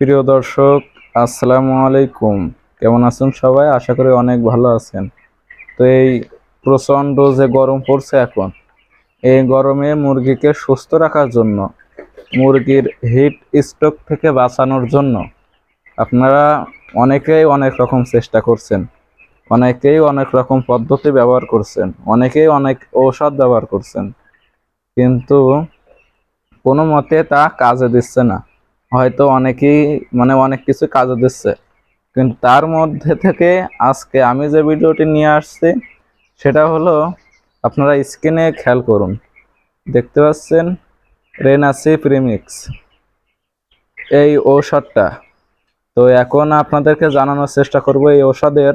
প্রিয় দর্শক, আসসালামু আলাইকুম। কেমন আছেন সবাই? আশা করি অনেক ভালো আছেন। তো এই প্রচণ্ড যে গরম পড়ছে এখন, এই গরমে মুরগিকে সুস্থ রাখার জন্য, মুরগির হিট স্ট্রোক থেকে বাঁচানোর জন্য আপনারা অনেকেই অনেক রকম চেষ্টা করছেন, অনেকেই অনেক রকম পদ্ধতি ব্যবহার করছেন, অনেকেই অনেক ঔষধ ব্যবহার করছেন, কিন্তু কোনো মতে তা কাজে দিচ্ছে না। হয়তো অনেকেই মানে অনেক কিছু কাজে দিচ্ছে। কিন্তু তার মধ্যে থেকে আজকে আমি যে ভিডিওটি নিয়ে আসছি, সেটা হলো আপনারা স্ক্রিনে খেয়াল করুন। দেখতে পাচ্ছেন রেনাসি প্রিমিক্স এই ঔষধটা। তো এখন আপনাদেরকে জানানোর চেষ্টা করব এই ঔষধের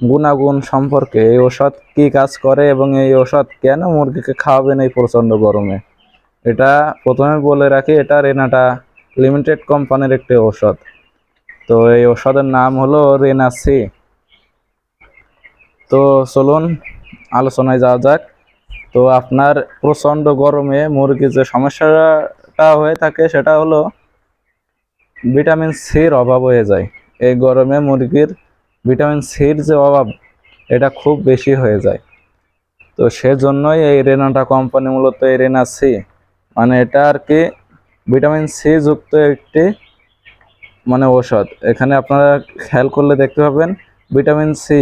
গুণাগুণ সম্পর্কে। এই ঔষধ কি কাজ করে এবং এই ঔষধ কেন মুরগিকে খাওয়াবেন এই প্রচণ্ড গরমে? এটা প্রথমে বলে রাখি, এটা রেনাটা লিমিটেড কোম্পানির একটি ঔষধ। তো এই ঔষধের নাম হলো রেনাসি তো চলুন, আলোচনায় যাওয়া যাক। তো আপনার প্রচণ্ড গরমে মুরগির যে সমস্যাটা হয়ে থাকে, সেটা হলো ভিটামিন সির অভাব হয়ে যায়। এই গরমে মুরগির ভিটামিন সির যে অভাব, এটা খুব বেশি হয়ে যায়। তো সেজন্যই এই রেনাটা কোম্পানি মূলত এই রেনা মানে এটা আর কি ভিটামিন সি যুক্ত একটি মানে ঔষধ। এখানে আপনারা খেয়াল করলে দেখতে পাবেন, ভিটামিন সি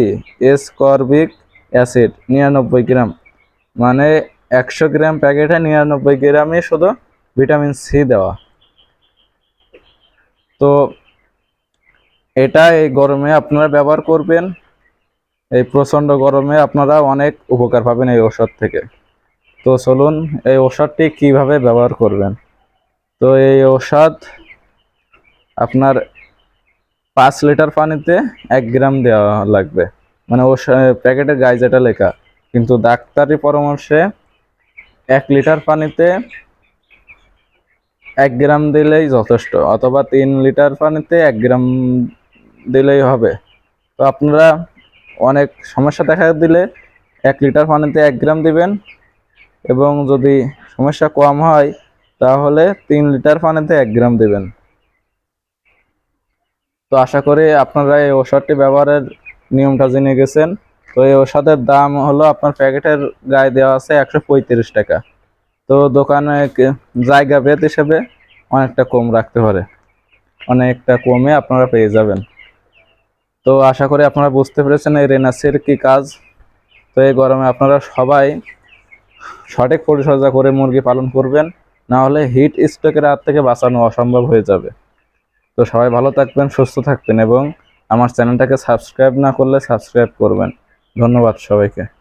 এসকর্বিক অ্যাসিড নিরানব্বই গ্রাম। মানে একশো গ্রাম প্যাকেটে নিরানব্বই গ্রামই শুধু ভিটামিন সি দেওয়া। তো এটা এই গরমে আপনারা ব্যবহার করবেন। এই প্রচণ্ড গরমে আপনারা অনেক উপকার পাবেন এই ওষুধ থেকে। তো চলুন, এই ওষুধটি কীভাবে ব্যবহার করবেন? তো এই ওষুধ আপনার পাঁচ লিটার পানিতে এক গ্রাম দেওয়া লাগবে। মানে ও প্যাকেটের গায়ে যেটা লেখা। কিন্তু ডাক্তারি পরামর্শে এক লিটার পানিতে এক গ্রাম দিলেই যথেষ্ট, অথবা তিন লিটার পানিতে এক গ্রাম দিলেই হবে। তো আপনারা অনেক সমস্যা দেখা দিলে এক লিটার পানিতে এক গ্রাম দিবেন এবং যদি সমস্যা কম হয় তাহলে তিন লিটার পানিতে এক গ্রাম দেবেন। তো আশা করি আপনারা এই ওষুধটি ব্যবহারের নিয়মটা জেনে গেছেন। তো এই ওষুধের দাম হলো আপনার প্যাকেটের গায়ে দেওয়া আছে একশো পঁয়ত্রিশ টাকা। তো দোকানে জায়গা ভেদ হিসেবে অনেকটা কম রাখতে পারে। অনেকটা কমে আপনারা পেয়ে যাবেন। তো আশা করি আপনারা বুঝতে পেরেছেন এই রেনাসির কি কাজ। তো এই গরমে আপনারা সবাই সঠিক পরিচর্যা করে মুরগি পালন করবেন। না হলে হিট স্ট্রোকের হাত থেকে বাঁচানো অসম্ভব হয়ে যাবে। তো সবাই ভালো থাকবেন, সুস্থ থাকবেন এবং আমার চ্যানেলটাকে সাবস্ক্রাইব না করলে সাবস্ক্রাইব করবেন। ধন্যবাদ সবাইকে।